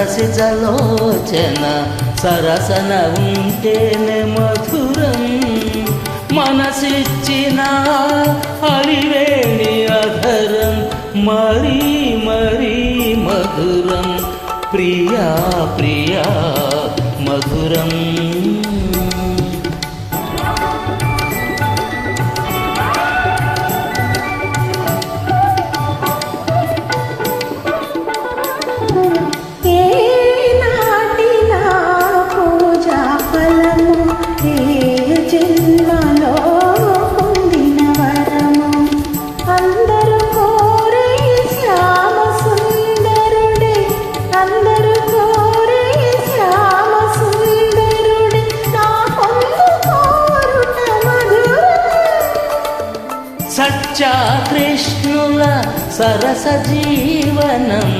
సరసిజలోచన సరసన ఉంటేనే మధురం. మనసిచ్చిన అలివేణి అధరం మరీ మరీ మధురం. ప్రియా ప్రియా మధురం. సచ్చా కృష్ణుల సరస జీవనం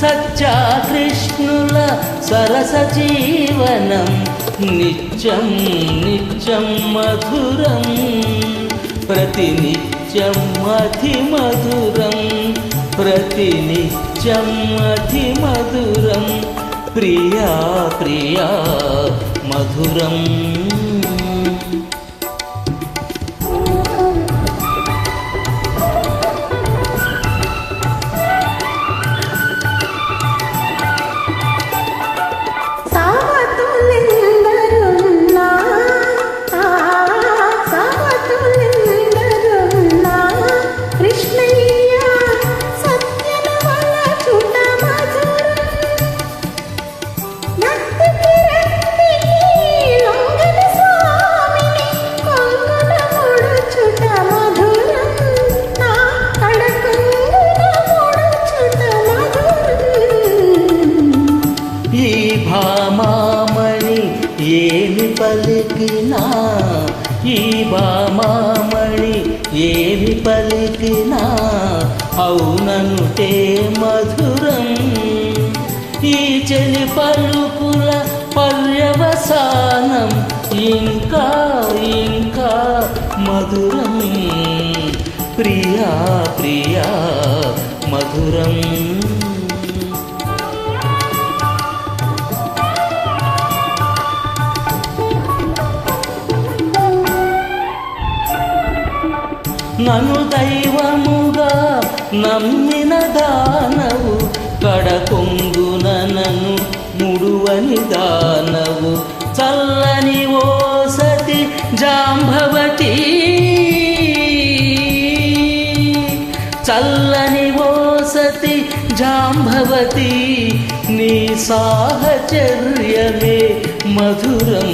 సచ్చా కృష్ణుల సరస జీవనం నిత్యం నిత్యం మధురం ప్రతినిత్యం అతి మధురం ప్రతినిత్యం అతి మధురం ప్రియా ప్రియా మధురం. ఏమి పలికినా ఈ బామామణి ఏమి పలికినా అవుననుటే మధురం. ఈ చెలి పలుకుల పర్యవసానం ఇంకా ఇంకా మధురం. ప్రియా ప్రియా నన్ను దైవముగా నమ్మిన దానవు కడకొంగున నన్ను ముడువని దానవు. చల్లని ఓ సతి జాంభవతి చల్లని ఓ సతి జాంభవతి నీ సాహచర్యమే మధురం.